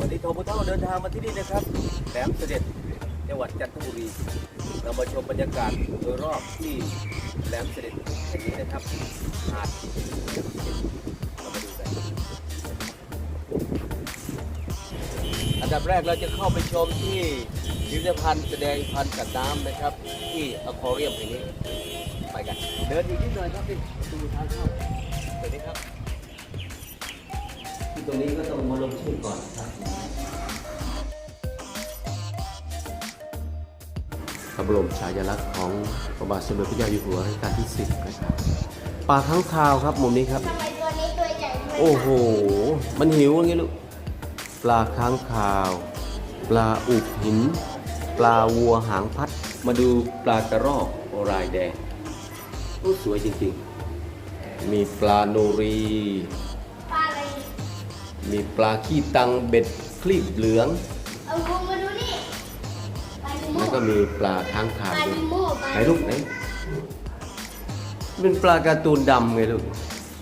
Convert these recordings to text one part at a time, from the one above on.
วันนี้ทอมุเท่าเดินทางมาที่นี่นะครับแหลมเสด็จจังหวัดจันทบุรี เรามาชมบรรยากาศโดยรอบที่แหลมเสด็จแห่งนี้นะครับหาดเรามาดูกันอันดับแรกเราจะเข้าไปชมที่พิพิธภัณฑ์แสดงพันธุ์กัดน้ำนะครับ ที่อควาเรียมแห่งนี้ไปกัน เดินอีกนิดหน่อยครับพี่ดูทางเข้าสวัสดีครับ ที่ตรงนี้ก็ต้องมาลงชื่อก่อนครับพระบรมฉายาลักษณ์ของพระบาทสมเด็จพระเจ้าอยู่หัวรัชกาลที่ 10 นะครับปลาข้างคาวครับมุมนี้ครับ ทำไมตัวนี้ตัวใหญ่ด้วยโอ้โห มันหิวอย่างี้ลูก ปลาค้างคาว ปลาอุบหิน ปลาวัวหางพัด มาดูปลากระรอกอรายแดงโอ้สวยจริงๆ มีปลาโนรี มีปลาขี้ตังเบ็ดคลีบเหลือง เอางูมาดูนี่ปลาดิโมแล้วก็มีปลาค้างคาวปลาด้วยดิโมปลาไหนลูกไหนเป็นปลาการ์ตูนดำไงลูก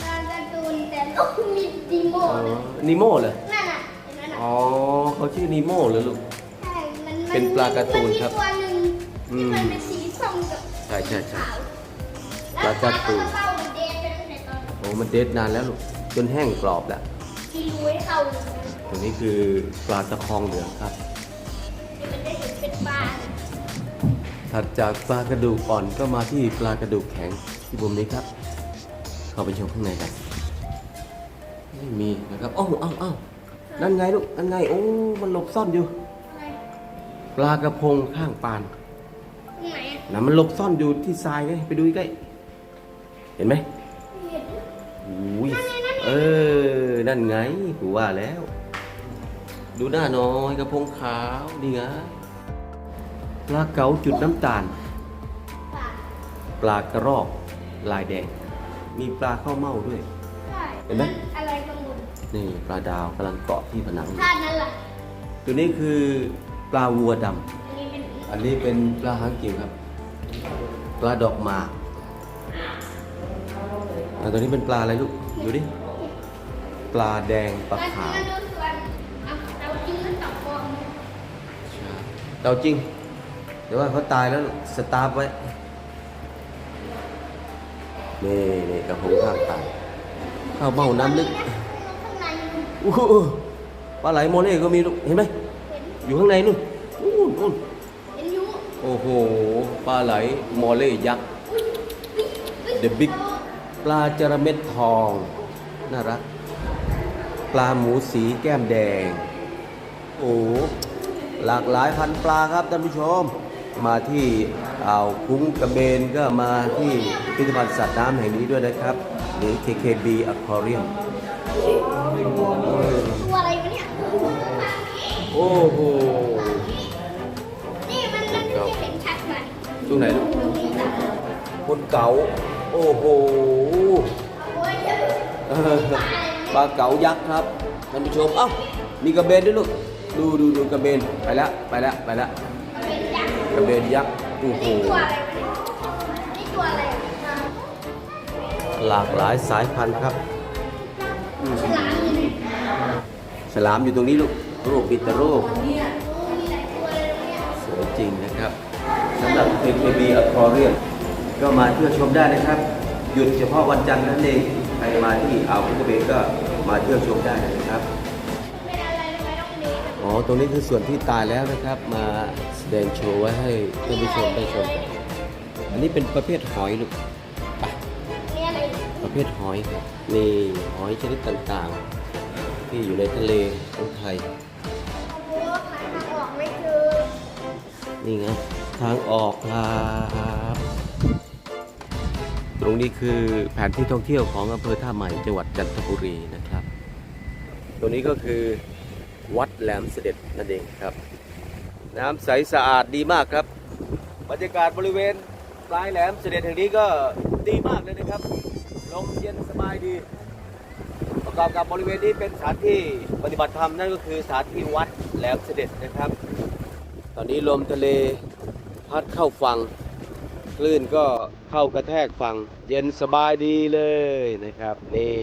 ปลาการ์ตูนแต่ลูกมีดิโมอ๋อนะนิโมเหรอนั่นน่ะเห็นไหมน่ะอ๋อเขาชื่อนิโมเหรอลูก ใช่มันมัเป็นปลาการ์ตูนครับมันมีตัวหนึ่งอืที่ม มันเป็นสีส้มกับใช่ใช่ใช่ ขาวปลาการ์ตูน แล้วปลาก็มาเต้ามันเดนไปตั้งแต่ตอน โอ้มันเดทนานแล้วลูกจนแห้งกรอบแล้ว ที่รู้ให้เข้าเลยนะตัวนี้คือปลาตะคองเหลืองครับที่มันได้เห็นเป็นปลาถัดจากปลากระดูกอ่อนก็มาที่ปลากระดูกแข็งที่มุมนี้ครับ เข้าไปชมข้างในกันไม่มีนะครับอ้าวอ้าวอ้าวนั่นไงลูกนั่นไงโอ้มันหลบซ่อนอยู่ อะไรปลากระพงข้างปานตรงไหนอะนะมันหลบซ่อนอยู่ที่ทรายไงไปดูใกล้เห็นไหมไม่เห็นอุ้ยเออ นั่นไงกูว่าแล้ว ดูหน้าน้อยกระพงขาวนี่ไงปลาเก๋าจุดน้ำตาล ปลาปลากระรอกลายแดง มีปลาข้าวเม่าด้วยใช่เห็นไหม อะไรกังวลนี่ปลาดาวกำลังเกาะที่ผนังอยู่ท่านั้นล่ะ ตัวนี้คือปลาวัวดำอันนี้เป็นอันนี้เป็นปลาหางกิ่งครับ ปลาดอกหมากอ่าตัวนี้เป็นปลาอะไรลูก ดูดิ ปลาแดงปลาขาวมันดูส่วนเอาเอาจริงมันตอกฟองใช่เต่าจริง เดี๋ยวว่าเขาตายแล้วสตาร์ฟไว้ นี่นี่กระพงข้างตายข้าวเมาน้ำลึกข้างในมันอู้หูปลาไหลโมเล่ก็มีลูกเห็นไหมเห็นอยู่ข้างในนู่นนู่นนู่นเห็นอยู่โอ้โห ปลาไหลโมเล่ยักษ์ The Big ปลาจระเม็ดทอง น่ารัก ปลาหมูสีแก้มแดง โอ้โหหลากหลายพันธุ์ปลาครับท่านผู้ชม มาที่อ่าวคุ้งกระเบนก็มาที่พิพิธภัณฑ์สัตว์น้ำแห่งนี้ด้วยนะครับ หรือ KKB Aquarium ตัวอะไรวะเนี่ยโอ้โหนี่มันมันไม่เห็นชัดมันตรงไหนลูกตรงนี้จ้ะคนเก๋าโอ้โห โอ้ยเดี๋ยวเออ ปลาเก๋ายักษ์ครับท่านผู้ชมเอ้ามีกระเบนด้วยลูกดูดูดูกระเบนไปแล้วไปแล้วไปแล้วกระเบนยักษ์โอ้โหนี่ตัวอะไรวะเนี่ยนี่ตัวอะไรอะหลากหลายสายพันธุ์ครับอืมฉลามอยู่ตรงนี้ลูกรูปปิตรโรคโอ้มีหลายตัวเลยตรสวยจริงนะครับสำหรับ KKB Aquarium ก็มาเที่ยวชมได้นะครับ หยุดเฉพาะวันจันทร์นั่นเอง ใครมาที่อ่าวพุทธเบนก็มาเที่ยวชมได้นะครับเป็นอะไรทำไมต้องนี้อ๋อ ตรงนี้คือส่วนที่ตายแล้วนะครับ มาแสดงโชว์ไว้ให้ท่านผู้ชมได้ชมกัน อันนี้เป็นประเภทหอยลูกไปนี่อะไรประเภทหอยครับนี่หอยชนิดต่างๆ ที่อยู่ในทะเลของไทยโอ้หาทางออกไม่เจอนี่ไงทางออกครับ ตรงนี้คือแผนที่ท่องเที่ยวของอำเภอท่าใหม่จังหวัดจันทบุรีนะครับ ตรงนี้ก็คือวัดแหลมเสด็จนั่นเองครับ น้ำใสสะอาดดีมากครับ บรรยากาศบริเวณปลายแหลมเสด็จแห่งนี้ก็ดีมากเลยนะครับ ลมเย็นสบายดี ประกอบกับบริเวณนี้เป็นสถานที่ปฏิบัติธรรมนั่นก็คือสถานที่วัดแหลมเสด็จนะครับ ตอนนี้ลมทะเลพัดเข้าฝั่ง คลื่นก็เข้ากระแทกฝั่งเย็นสบายดีเลยนะครับ นี่